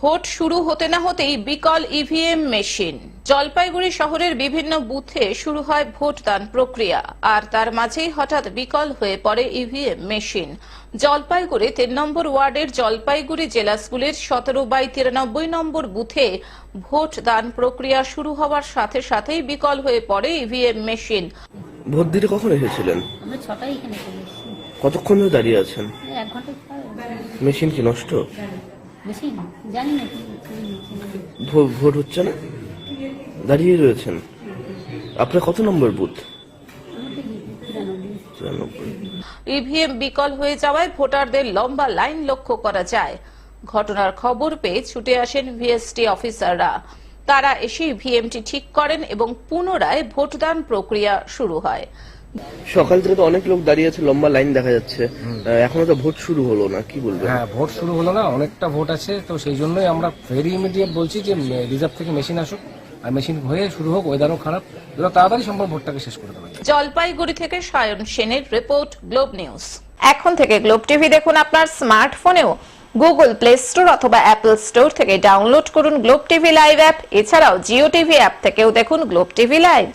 Vote শুরু হতে না হতেই বিকল ইভিএম মেশিন। জলপাইগুড়ি শহরের বিভিন্ন বুথে শুরু হয় ভোটদান প্রক্রিয়া আর তার মাঝেই হঠাৎ বিকল হয়ে পড়ে ইভিএম মেশিন। জলপাইগুড়ি তিন নম্বর ওয়ার্ডের জলপাইগুড়ি জেলা স্কুলের সতেরো বাই তিরানব্বই নম্বর বুথে ভোটদান প্রক্রিয়া শুরু হওয়ার সাথে সাথেই বিকল হয়ে পড়ে ইভিএম মেশিন। ভোট দিতে কখন এসেছিলেন? আমরা ছটায় এখানে চলে এসেছি। কতক্ষণ ধরে দাঁড়িয়ে আছেন? মেশিন কি নষ্ট? বেশি জানি না ভোট হচ্ছে না? দাঁড়িয়ে রয়েছেন। আপনার কত নম্বর বুথ? ইভিএম বিকল হয়ে যাওয়ায় ভোটারদের লম্বা লাইন লক্ষ্য করা যায়। ঘটনার খবর পেয়ে ছুটে আসেন ভিএসটি অফিসাররা। তারা এসে ইভিএমটি ঠিক করেন এবং পুনরায় ভোটদান প্রক্রিয়া শুরু হয়। সকাল থেকে তো অনেক লোক দাঁড়িয়ে আছে লম্বা লাইন দেখা যাচ্ছে। এখনও তো ভোট শুরু হলো না কি বলব হ্যাঁ ভোট শুরু হলো না অনেকটা ভোট আছে তো সেই জন্যই আমরা ভেরি ইমিডিয়েট বলছি যে রিজার্ভ থেকে মেশিন আসুক আর মেশিন হয়ে শুরু হোক ওয়েদারও খারাপ তাড়াতাড়ি সম্ভব ভোটটাকে শেষ করে যায়। জলপাইগুড়ি থেকে সায়ন সেনের রিপোর্ট গ্লোব নিউজ এখন থেকে গ্লোব টিভি দেখুন আপনার স্মার্টফোনেও গুগল প্লে স্টোর অথবা অ্যাপল স্টোর থেকে ডাউনলোড করুন গ্লোব টিভি লাইভ অ্যাপ এছাড়াও জিও টিভি অ্যাপ থেকেও দেখুন গ্লোব টিভি লাইভ